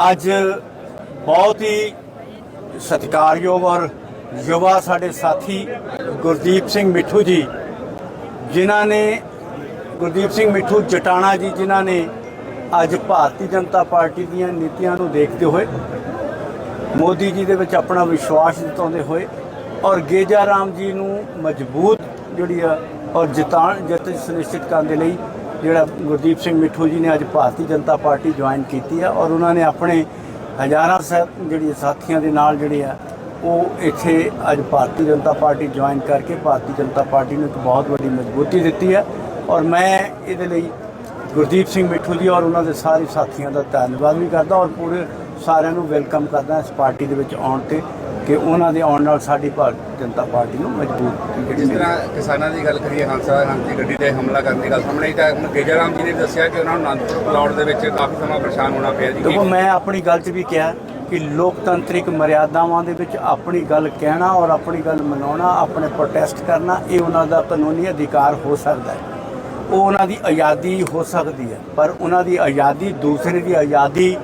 ਅੱਜ ਬਹੁਤ ਹੀ ਸਤਿਕਾਰਯੋਗ ਔਰ ਯੁਵਾ ਸਾਡੇ ਸਾਥੀ ਗੁਰਦੀਪ ਸਿੰਘ ਮਿੱਠੂ ਜੀ, ਜਿਨ੍ਹਾਂ ਨੇ ਗੁਰਦੀਪ ਸਿੰਘ ਮਿੱਠੂ ਜਟਾਣਾ ਜੀ, ਜਿਨ੍ਹਾਂ ਨੇ ਅੱਜ ਭਾਰਤੀ ਜਨਤਾ ਪਾਰਟੀ ਦੀਆਂ ਨੀਤੀਆਂ ਨੂੰ ਦੇਖਦੇ ਹੋਏ ਮੋਦੀ ਜੀ ਦੇ ਵਿੱਚ ਆਪਣਾ ਵਿਸ਼ਵਾਸ ਜਤਾਉਂਦੇ ਹੋਏ ਔਰ ਗੇਜਾ ਰਾਮ ਜੀ ਨੂੰ ਮਜ਼ਬੂਤ ਜਿਹੜੀ ਆ ਔਰ ਜਿਤਾਣ, ਜਿੱਤ ਸੁਨਿਸ਼ਚਿਤ ਕਰਨ ਦੇ ਲਈ ਜਿਹੜਾ ਗੁਰਦੀਪ ਸਿੰਘ ਮਿੱਠੂ ਜੀ ਨੇ ਅੱਜ ਭਾਰਤੀ ਜਨਤਾ ਪਾਰਟੀ ਜੁਆਇਨ ਕੀਤੀ ਆ ਔਰ ਉਹਨਾਂ ਨੇ ਆਪਣੇ ਹਜ਼ਾਰਾਂ ਸਾ ਜਿਹੜੀ ਸਾਥੀਆਂ ਦੇ ਨਾਲ ਜਿਹੜੇ ਆ, ਉਹ ਇੱਥੇ ਅੱਜ ਭਾਰਤੀ ਜਨਤਾ ਪਾਰਟੀ ਜੁਆਇਨ ਕਰਕੇ ਭਾਰਤੀ ਜਨਤਾ ਪਾਰਟੀ ਨੂੰ ਇੱਕ ਬਹੁਤ ਵੱਡੀ ਮਜ਼ਬੂਤੀ ਦਿੱਤੀ ਹੈ ਔਰ ਮੈਂ ਇਹਦੇ ਲਈ ਗੁਰਦੀਪ ਸਿੰਘ ਮਿੱਠੂ ਜੀ ਔਰ ਉਹਨਾਂ ਦੇ ਸਾਰੇ ਸਾਥੀਆਂ ਦਾ ਧੰਨਵਾਦ ਵੀ ਕਰਦਾ ਔਰ ਪੂਰੇ ਸਾਰਿਆਂ ਨੂੰ ਵੈਲਕਮ ਕਰਦਾ ਇਸ ਪਾਰਟੀ ਦੇ ਵਿੱਚ ਆਉਣ ਤੇ। ਕਿ ਉਹਨਾਂ ਦੇ ਆਉਣ ਨਾਲ ਸਾਡੀ ਭਾਰਤੀ ਜਨਤਾ ਪਾਰਟੀ ਨੂੰ ਮਜ਼ਬੂਤ ਜਿਹੜੀ ਜਿਸ ਮਿਲੀ। ਤਰ੍ਹਾਂ ਕਿਸਾਨਾਂ ਦੀ ਗੱਲ ਕਰੀਏ ਹੰਸਾ ਹੰਸੀ ਗੱਡੀ ਤੇ ਹਮਲਾ ਕਰਨ ਦੀ ਗੱਲ ਸਾਹਮਣੇ ਆਈ ਤਾਂ ਹੁਣ ਗੇਜਰਾਮ ਜੀ ਨੇ ਦੱਸਿਆ ਕਿ ਉਹਨਾਂ ਨੂੰ ਅਨੰਦਪੁਰ ਪਲਾਟ ਦੇ ਵਿੱਚ ਕਾਫੀ ਸਮਾਂ ਪਰੇਸ਼ਾਨ ਹੋਣਾ ਪਿਆ ਜੀ ਦੇਖੋ ਮੈਂ ਆਪਣੀ ਗੱਲ 'ਚ ਵੀ ਕਿਹਾ ਕਿ ਲੋਕਤੰਤਰਿਕ ਮਰਿਆਦਾਵਾਂ ਦੇ ਵਿੱਚ ਆਪਣੀ ਗੱਲ ਕਹਿਣਾ ਔਰ ਆਪਣੀ ਗੱਲ ਮਨਾਉਣਾ ਆਪਣੇ ਪ੍ਰੋਟੈਸਟ ਕਰਨਾ ਇਹ ਉਹਨਾਂ ਦਾ ਕਾਨੂੰਨੀ ਅਧਿਕਾਰ ਹੋ ਸਕਦਾ ਹੈ ਉਹ ਉਹਨਾਂ ਦੀ ਆਜ਼ਾਦੀ ਹੋ ਸਕਦੀ ਹੈ ਪਰ ਉਹਨਾਂ ਦੀ ਆਜ਼ਾਦੀ ਦੂਸਰੇ ਦੀ ਆਜ਼ਾਦੀ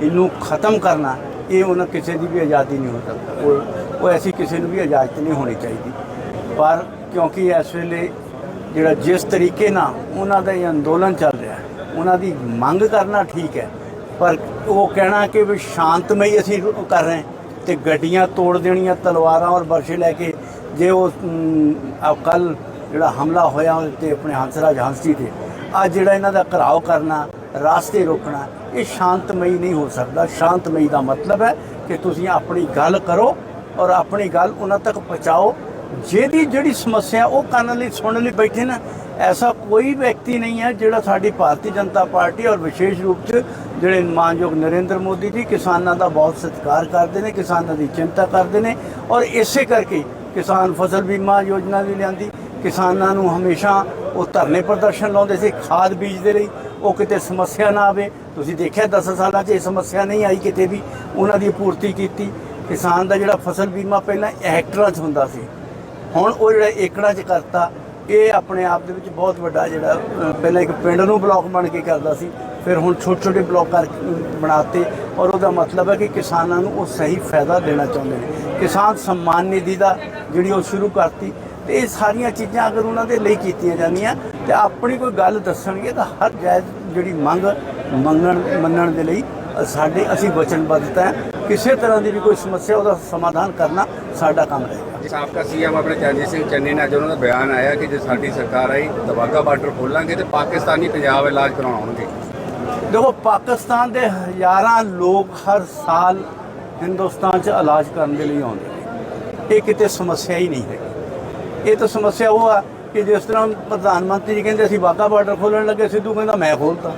ਇਹਨੂੰ ਖਤਮ ਕਰਨਾ ਇਹ ਉਹਨਾਂ ਕਿਸੇ ਦੀ ਵੀ ਆਜ਼ਾਦੀ ਨਹੀਂ ਹੋ ਸਕਦਾ। ਉਹ ਉਹ ਐਸੀ ਕਿਸੇ ਨੂੰ ਵੀ ਇਜਾਜ਼ਤ ਨਹੀਂ ਹੋਣੀ ਚਾਹੀਦੀ। ਪਰ ਕਿਉਂਕਿ ਇਸ ਵੇਲੇ ਜਿਹੜਾ ਜਿਸ ਤਰੀਕੇ ਨਾਲ ਉਹਨਾਂ ਦਾ ਇਹ ਅੰਦੋਲਨ ਚੱਲ ਰਿਹਾ, ਉਹਨਾਂ ਦੀ ਮੰਗ ਕਰਨਾ ਠੀਕ ਹੈ। ਪਰ ਉਹ ਕਹਿਣਾ ਕਿ ਵੀ ਸ਼ਾਂਤਮਈ ਅਸੀਂ ਕਰ ਰਹੇ ਹਾਂ ਤੇ ਗੱਡੀਆਂ ਤੋੜ ਦੇਣੀਆਂ, ਤਲਵਾਰਾਂ ਔਰ ਬਰਸ਼ੇ ਲੈ ਕੇ ਜੇ ਉਹ ਕੱਲ ਜਿਹੜਾ ਹਮਲਾ ਹੋਇਆ ਉਹਦੇ ਤੇ ਆਪਣੇ ਹੰਸਰਾਜ ਹੰਸੀ ਤੇ ਅੱਜ ਜਿਹੜਾ ਇਹਨਾਂ ਦਾ ਘਰਾਓ ਕਰਨਾ ਰਾਸਤੇ ਰੋਕਣਾ, ਇਹ ਸ਼ਾਂਤਮਈ ਨਹੀਂ ਹੋ ਸਕਦਾ। ਸ਼ਾਂਤਮਈ ਦਾ ਮਤਲਬ ਹੈ ਕਿ ਤੁਸੀਂ ਆਪਣੀ ਗੱਲ ਕਰੋ ਔਰ ਆਪਣੀ ਗੱਲ ਉਹਨਾਂ ਤੱਕ ਪਹੁੰਚਾਓ। ਜਿਹਦੀ ਜਿਹੜੀ ਸਮੱਸਿਆ ਉਹ ਕੰਨ ਲਈ, ਸੁਣਨ ਲਈ ਬੈਠੇ ਨਾ, ਐਸਾ ਕੋਈ ਵਿਅਕਤੀ ਨਹੀਂ ਹੈ ਜਿਹੜਾ ਸਾਡੀ ਭਾਰਤੀ ਜਨਤਾ ਪਾਰਟੀ ਔਰ ਵਿਸ਼ੇਸ਼ ਰੂਪ 'ਚ ਜਿਹੜੇ ਮਾਨਯੋਗ ਨਰਿੰਦਰ ਮੋਦੀ ਜੀ ਕਿਸਾਨਾਂ ਦਾ ਬਹੁਤ ਸਤਿਕਾਰ ਕਰਦੇ ਨੇ, ਕਿਸਾਨਾਂ ਦੀ ਚਿੰਤਾ ਕਰਦੇ ਨੇ ਔਰ ਇਸੇ ਕਰਕੇ ਕਿਸਾਨ ਫਸਲ ਬੀਮਾ ਯੋਜਨਾ ਵੀ ਲਿਆਂਦੀ ਕਿਸਾਨਾਂ ਨੂੰ ਹਮੇਸ਼ਾ ਉਹ ਧਰਨੇ ਪ੍ਰਦਰਸ਼ਨ ਲਾਉਂਦੇ ਸੀ, ਖਾਦ ਬੀਜ ਦੇ ਲਈ ਉਹ ਕਿਤੇ ਸਮੱਸਿਆ ਨਾ ਆਵੇ। ਤੁਸੀਂ ਦੇਖਿਆ 10 ਸਾਲਾਂ 'ਚ ਇਹ ਸਮੱਸਿਆ ਨਹੀਂ ਆਈ ਕਿਤੇ ਵੀ, ਉਹਨਾਂ ਦੀ ਪੂਰਤੀ ਕੀਤੀ। ਕਿਸਾਨ ਦਾ ਜਿਹੜਾ ਫਸਲ ਬੀਮਾ ਪਹਿਲਾਂ ਹੈਕਟਰਾਂ 'ਚ ਹੁੰਦਾ ਸੀ। ਹੁਣ ਉਹ ਜਿਹੜਾ ਏਕੜਾਂ 'ਚ ਕਰਤਾ, ਇਹ ਆਪਣੇ ਆਪ ਦੇ ਵਿੱਚ ਬਹੁਤ ਵੱਡਾ ਜਿਹੜਾ ਪਹਿਲਾਂ ਇੱਕ ਪਿੰਡ ਨੂੰ ਬਲਾਕ ਬਣ ਕੇ ਕਰਦਾ ਸੀ, ਫਿਰ ਹੁਣ ਛੋਟੇ ਛੋਟੇ ਬਲਾਕ ਕਰ ਬਣਾਤੇ। ਔਰ ਉਹਦਾ ਮਤਲਬ ਹੈ ਕਿ ਕਿਸਾਨਾਂ ਨੂੰ ਉਹ ਸਹੀ ਫਾਇਦਾ ਦੇਣਾ ਚਾਹੁੰਦੇ ਨੇ। ਕਿਸਾਨ ਸਨਮਾਨ ਨਿਧੀ ਦਾ ਜਿਹੜੀ ਉਹ ਸ਼ੁਰੂ ਕਰਤੀ ਤੇ ਇਹ ਸਾਰੀਆਂ ਚੀਜ਼ਾਂ ਅਗਰ ਉਹਨਾਂ ਦੇ ਲਈ ਕੀਤੀਆਂ ਜਾਂਦੀਆਂ ਤੇ ਆਪਣੀ ਕੋਈ ਗੱਲ ਦੱਸਣਗੇ ਤਾਂ ਹਰ ਜਾਇਜ਼ ਜਿਹੜੀ ਮੰਗ ਮੰਗਣ ਮੰਨਣ ਦੇ ਲਈ ਸਾਡੇ ਅਸੀਂ ਵਚਨਬੱਧਤਾ ਹੈ। ਕਿਸੇ ਤਰ੍ਹਾਂ ਦੀ ਵੀ ਕੋਈ ਸਮੱਸਿਆ ਉਹਦਾ ਸਮਾਧਾਨ ਕਰਨਾ ਸਾਡਾ ਕੰਮ ਰਹੇਗਾ। ਸਾਬਕਾ ਸੀਐਮ ਆਪਣੇ ਚਰਨਜੀਤ ਸਿੰਘ ਚੰਨੀ ਨੇ ਅੱਜ ਉਹਨਾਂ ਦਾ ਬਿਆਨ ਆਇਆ ਕਿ ਜੇ ਸਾਡੀ ਸਰਕਾਰ ਆਈ ਤਾਂ ਵਾਹਗਾ ਬਾਰਡਰ ਖੋਲਾਂਗੇ ਤੇ ਪਾਕਿਸਤਾਨੀ ਪੰਜਾਬ ਇਲਾਜ ਕਰਾਉਣ ਆਉਣਗੇ ਦੇਖੋ ਪਾਕਿਸਤਾਨ ਦੇ ਹਜ਼ਾਰਾਂ ਲੋਕ ਹਰ ਸਾਲ ਹਿੰਦੁਸਤਾਨ 'ਚ ਇਲਾਜ ਕਰਨ ਦੇ ਲਈ ਆਉਂਦੇ ਨੇ। ਇਹ ਕਿਤੇ ਸਮੱਸਿਆ ਹੀ ਨਹੀਂ ਹੈ ਇਹ ਤਾਂ ਸਮੱਸਿਆ ਉਹ ਆ ਕਿ ਜਿਸ ਤਰ੍ਹਾਂ ਪ੍ਰਧਾਨ ਮੰਤਰੀ ਜੀ ਕਹਿੰਦੇ ਅਸੀਂ ਵਾਹਗਾ ਬਾਰਡਰ ਖੋਲਣ ਲੱਗੇ, ਸਿੱਧੂ ਕਹਿੰਦਾ ਮੈਂ ਖੋਲਤਾ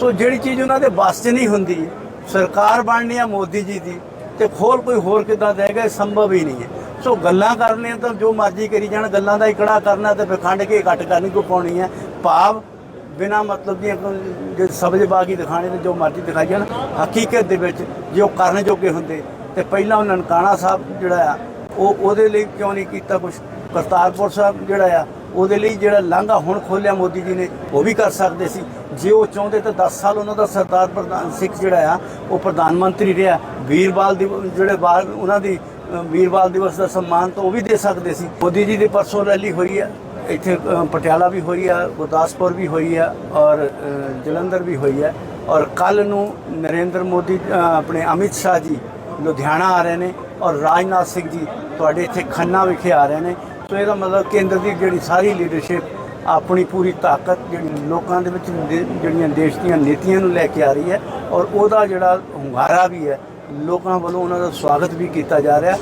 ਸੋ ਜਿਹੜੀ ਚੀਜ਼ ਉਹਨਾਂ ਦੇ ਬਸ 'ਚ ਨਹੀਂ ਹੁੰਦੀ, ਸਰਕਾਰ ਬਣਨੀ ਆ ਮੋਦੀ ਜੀ ਦੀ, ਤੇ ਖੋਲ ਕੋਈ ਹੋਰ ਕਿੱਦਾਂ ਦੇਗਾ ਇਹ ਸੰਭਵ ਹੀ ਨਹੀਂ ਹੈ। ਸੋ ਗੱਲਾਂ ਕਰਨੀਆਂ ਤਾਂ ਜੋ ਮਰਜ਼ੀ ਕਰੀ ਜਾਣ, ਗੱਲਾਂ ਦਾ ਇਕੜਾ ਕਰਨਾ ਤੇ ਫਿਰ ਖੰਡ ਕੇ ਘੱਟ ਕਰਨੀ ਕੋ ਪਾਉਣੀ ਹੈ। ਭਾਵ ਬਿਨਾ ਮਤਲਬ ਦੀਆਂ ਕੋਈ ਜੇ ਸਬਜ਼ਬਾਗੀ ਦਿਖਾਣੇ ਤੇ ਜੋ ਮਰਜ਼ੀ ਦਿਖਾਈ ਜਾਣ, ਹਕੀਕਤ ਦੇ ਵਿੱਚ ਜੇ ਉਹ ਕਰਨ ਜੋਗੇ ਹੁੰਦੇ, ਤੇ ਪਹਿਲਾਂ ਉਹ ਨਨਕਾਣਾ ਸਾਹਿਬ ਜਿਹੜਾ ਆ, ਉਹ ਉਹਦੇ ਲਈ ਕਿਉਂ ਨਹੀਂ ਕੀਤਾ ਕੁਝ ਕਰਤਾਰਪੁਰ ਸਾਹਿਬ ਜਿਹੜਾ ਆ ਉਹਦੇ ਲਈ ਜਿਹੜਾ ਲਾਂਘਾ ਹੁਣ ਖੋਲਿਆ ਮੋਦੀ ਜੀ ਨੇ ਉਹ ਵੀ ਕਰ ਸਕਦੇ ਸੀ। ਜੇ ਉਹ ਚਾਹੁੰਦੇ ਤਾਂ 10 ਸਾਲ ਉਹਨਾਂ ਦਾ ਸਰਦਾਰ ਪ੍ਰਧਾਨ ਸਿੱਖ ਜਿਹੜਾ ਆ ਉਹ ਪ੍ਰਧਾਨ ਮੰਤਰੀ ਰਿਹਾ। ਵੀਰਵਾਲ ਦੀ ਜਿਹੜੇ ਬਾਹਰ ਉਹਨਾਂ ਦੀ ਅ, ਵੀਰਵਾਲ ਦਿਵਸ ਦਾ ਸਨਮਾਨ ਤਾਂ ਉਹ ਵੀ ਦੇ ਸਕਦੇ ਸੀ। ਮੋਦੀ ਜੀ ਦੀ ਪਰਸੋਂ ਰੈਲੀ ਹੋਈ ਆ ਇੱਥੇ ਪਟਿਆਲਾ ਵੀ ਹੋਈ ਆ ਗੁਰਦਾਸਪੁਰ ਵੀ ਹੋਈ ਆ ਔਰ ਜਲੰਧਰ ਵੀ ਹੋਈ ਆ। ਔਰ ਕੱਲ ਨੂੰ ਨਰਿੰਦਰ ਮੋਦੀ ਆਪਣੇ ਅਮਿਤ ਸ਼ਾਹ ਜੀ ਲੁਧਿਆਣਾ ਆ ਰਹੇ ਨੇ ਔਰ ਰਾਜਨਾਥ ਸਿੰਘ ਜੀ ਤੁਹਾਡੇ ਇੱਥੇ ਖੰਨਾ ਵਿਖੇ ਆ ਰਹੇ ਨੇ। ਇਹਦਾ ਮਤਲਬ ਕੇਂਦਰ ਦੀ ਜਿਹੜੀ ਸਾਰੀ ਲੀਡਰਸ਼ਿਪ ਆਪਣੀ ਪੂਰੀ ਤਾਕਤ ਜਿਹੜੀ ਲੋਕਾਂ ਦੇ ਵਿੱਚ ਦੇ- ਜਿਹੜੀਆਂ ਦੇਸ਼ ਦੀਆਂ ਨੀਤੀਆਂ ਨੂੰ ਲੈ ਕੇ ਆ ਰਹੀ ਹੈ ਔਰ ਉਹਦਾ ਜਿਹੜਾ ਹੁੰਗਾਰਾ ਵੀ ਹੈ, ਲੋਕਾਂ ਵੱਲੋਂ ਉਹਨਾਂ ਦਾ ਸਵਾਗਤ ਵੀ ਕੀਤਾ ਜਾ ਰਿਹਾ।